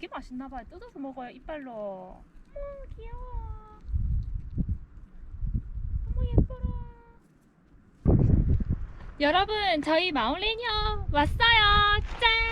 되게 맛있나 봐요. 뜯어서 먹어요 이빨로. 어머 귀여워. 어머 예뻐라. 여러분 저희 마을레니어 왔어요. 짠.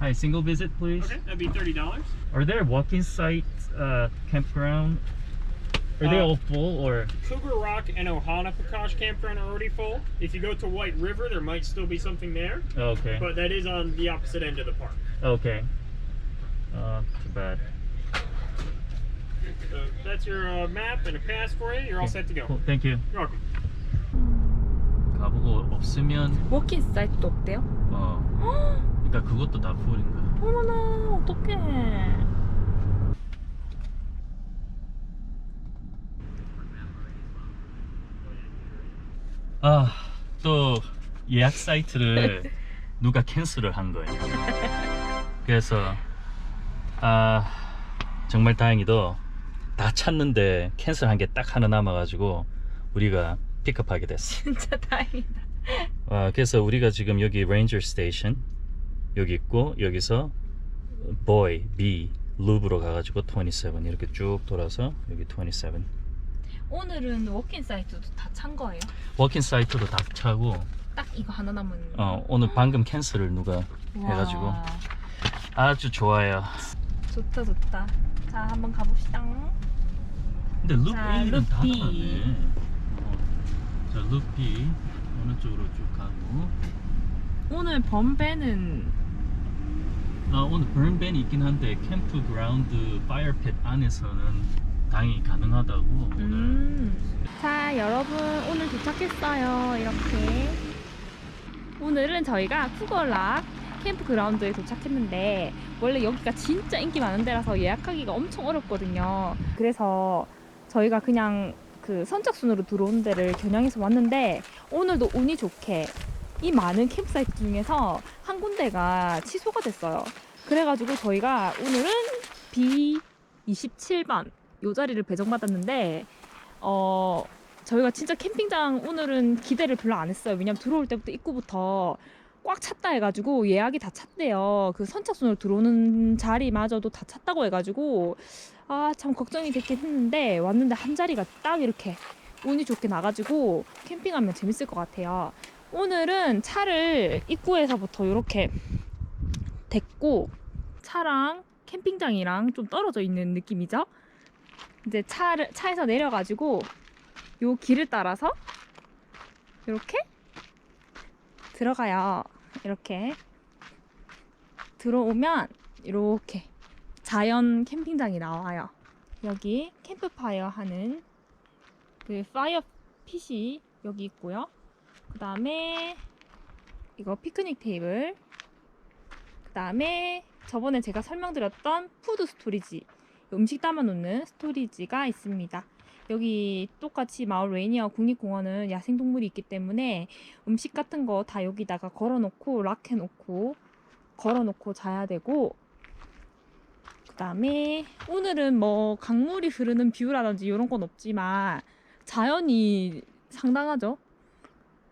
Hi, single visit, please. Okay, that'd be thirty dollars. Are there walking sites, uh, campground? Are they Uh, all full or? Cougar Rock and Ohana Prakash campground are already full. If you go to White River, there might still be something there, Okay. but that is on the opposite end of the park. Okay. Uh, too bad. So that's your uh, map and a pass for you. You're all set to go. Cool. Thank you. You're welcome. 가보고 없으면 워킹 사이트도 없대요? 어. 그러니까 그것도 다 풀인 거야. 어머나 어떡해. 아, 또 예약 사이트를 누가 캔슬을 한 거예요. 그래서 아 정말 다행히도 다 찾는데 캔슬한 게 딱 하나 남아가지고 우리가 픽업하게 됐어. 진짜 다행이다. 아, 그래서 우리가 지금 여기 레인저 스테이션 여기 있고 여기서 보이, 비, 루브로 가가지고 27 이렇게 쭉 돌아서 여기 27 오늘은 워킹 사이트도 다 찬 거예요? 워킹 사이트도 다 차고 딱 이거 하나 남은. 어, 오늘 방금 캔슬을 누가 해가지고 와, 아주 좋아요. 좋다 좋다. 자 한번 가봅시다. 근데 룩 자, A는 다룩 B. 가네. 어. 자, 룩 B 어느 쪽으로 쭉 가고 오늘 범배는 아, 오늘 burn 있긴 한데 캠프 그라운드 파이어핏 안에서는 당연히 가능하다고 오늘. 음. 자 여러분 오늘 도착했어요. 이렇게. 오늘은 저희가 쿠걸락 캠프그라운드에 도착했는데 원래 여기가 진짜 인기 많은 데라서 예약하기가 엄청 어렵거든요. 그래서 저희가 그냥 그 선착순으로 들어온 데를 겨냥해서 왔는데 오늘도 운이 좋게 이 많은 캠프사이트 중에서 한 군데가 취소가 됐어요 그래가지고 저희가 오늘은 B27번 요 자리를 배정받았는데 어 저희가 진짜 캠핑장 오늘은 기대를 별로 안 했어요. 왜냐면 들어올 때부터 입구부터 꽉 찼다 해가지고 예약이 다 찼대요. 그 선착순으로 들어오는 자리마저도 다 찼다고 해가지고 아 참 걱정이 됐긴 했는데 왔는데 한 자리가 딱 이렇게 운이 좋게 나가지고 캠핑하면 재밌을 것 같아요. 오늘은 차를 입구에서부터 이렇게 댔고 차랑 캠핑장이랑 좀 떨어져 있는 느낌이죠. 이제 차를 차에서 내려가지고 요 길을 따라서 이렇게 들어가요. 이렇게 들어오면 이렇게 자연 캠핑장이 나와요. 여기 캠프파이어 하는 그 파이어 핏이 여기 있고요. 그 다음에 이거 피크닉 테이블. 그 다음에 저번에 제가 설명드렸던 푸드 스토리지 음식 담아놓는 스토리지가 있습니다. 여기 똑같이 마을 레이니어 국립공원은 야생동물이 있기 때문에 음식 같은 거 다 여기다가 걸어놓고 락해놓고 걸어놓고 자야 되고 그 다음에 오늘은 뭐 강물이 흐르는 뷰라든지 이런 건 없지만 자연이 상당하죠.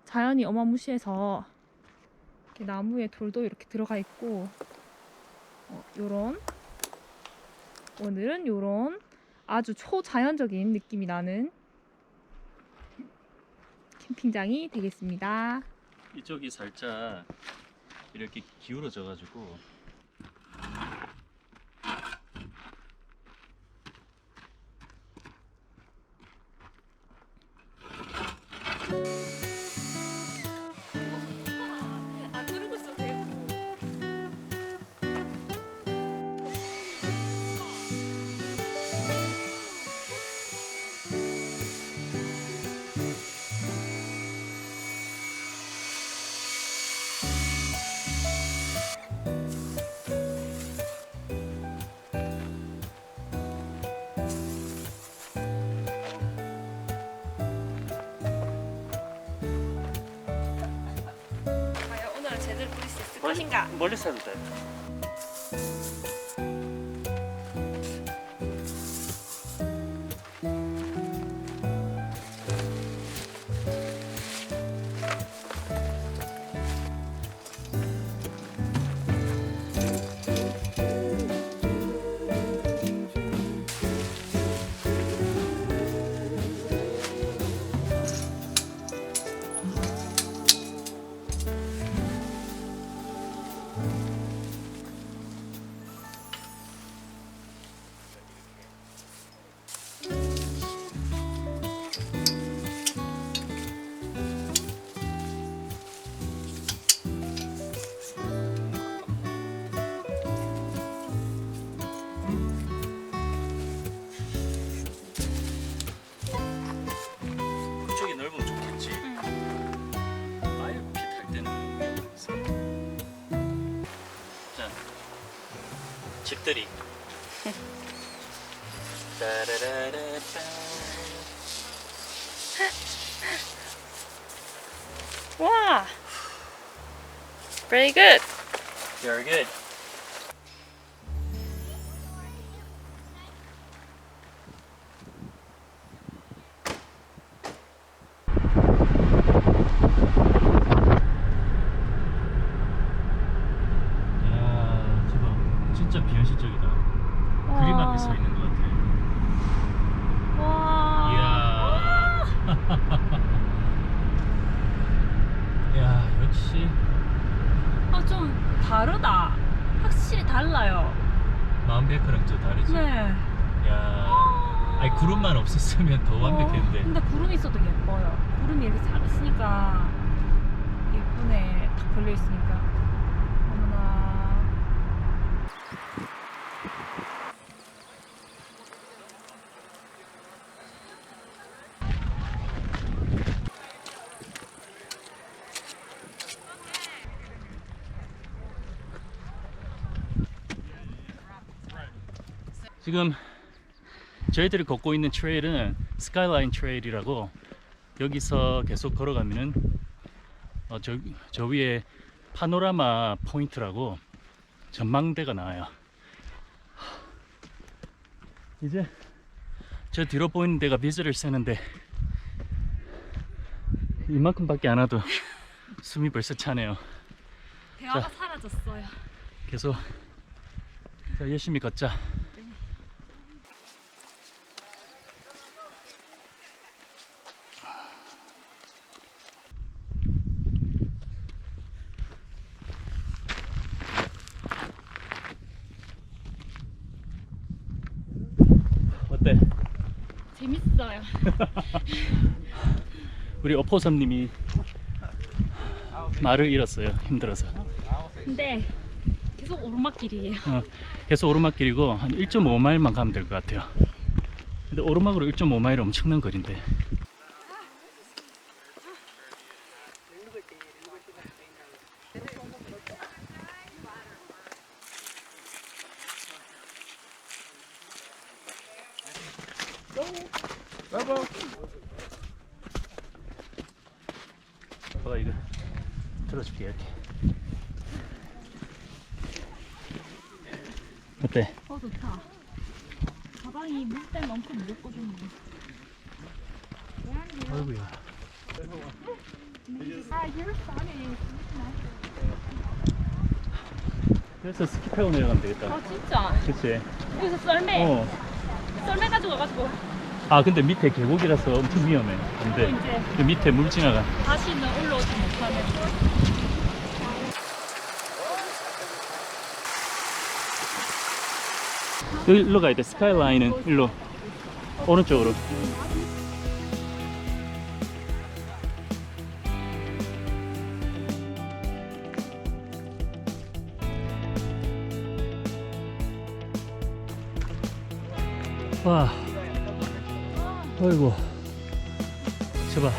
자연이 어마무시해서 나무에 돌도 이렇게 들어가 있고 어, 요런 오늘은 요런 아주 초자연적인 느낌이 나는 캠핑장이 되겠습니다. 이쪽이 살짝 이렇게 기울어져 가지고 어떠신가? 멀리서 해도 돼. 집들이. 따라라라따. 와. Very good. Very good. 다르다. 확실히 달라요. 마음 백화랑 저 다르지. 네. 야, 아니 구름만 없었으면 더 완벽했는데. 어, 근데 구름이 있어도 예뻐요. 구름이 이렇게 작으시니까 예쁘네. 딱 걸려 있으니까. 어머나. 지금 저희들이 걷고 있는 트레일은 스카이라인 트레일이라고 여기서 계속 걸어가면은 어, 저, 저 위에 파노라마 포인트라고 전망대가 나와요. 이제 저 뒤로 보이는 데가 비즈를 새는데 이만큼밖에 안 와도 숨이 벌써 차네요. 대화가 자. 사라졌어요. 계속 자, 열심히 걷자. 어때? 재밌어요. 우리 어포섬님이 말을 잃었어요. 힘들어서. 근데 계속 오르막길이에요. 어, 계속 오르막길이고 한 1.5마일만 가면 될 것 같아요. 근데 오르막으로 1.5마일 엄청난 거리인데. 봐봐 이거 들어줄게 이렇게. 어때? 어 좋다. 가방이 물때 만큼 무겁거든요. 아이고야. 아. 그래서 스키 타고 내려가면 되겠다. 아 진짜. 그치? 여기서 썰매. 어. 썰매 가지고 가가지고 아 근데 밑에 계곡이라서 엄청 위험해. 또 근데 이제 그 밑에 물 지나가. 다시는 올라오지 못하는. 여기 일로 가야 돼. 스카이라인은 일로. 오른쪽으로. 와. 어이구. 저봐.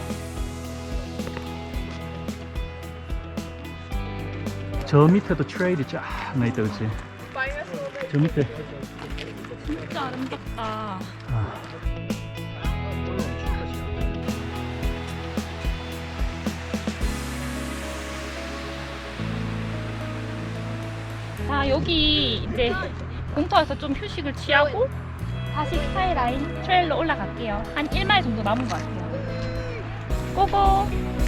저 밑에도 트레일이 쫙 나 있다, 그치? 저 밑에. 진짜 아름답다. 아. 여기 이제 공터에서 좀 휴식을 취하고 다시 스카이라인 트레일로 올라갈게요. 한 1마일 정도 남은 것 같아요. 고고!